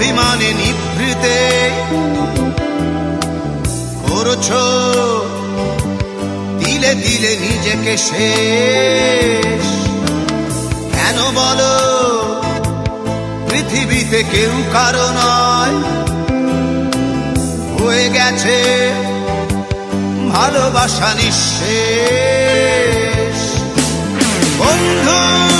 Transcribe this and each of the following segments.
অভিমানে নিভৃতে। করছ দিলে দিলে নিজেকে শেষ। কেন বলো, পৃথিবীতে কেউ কারও নয়। হয়ে গেছে ভালোবাসা নিঃশেষ। বন্ধু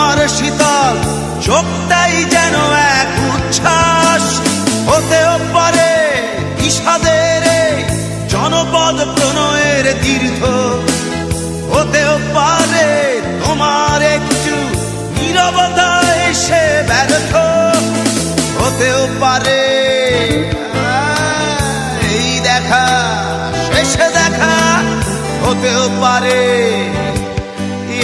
তোমার শীতল চোখটাই যেন এক উচ্ছ্বাস। হতেও পারে এই জনপদ প্রণয়ের তীর্থ হতেও পারে তোমার একটু নীরবতা এসে ব্যর্থ। হতেও পারে, এই দেখা, শেষে দেখা। হতেও পারে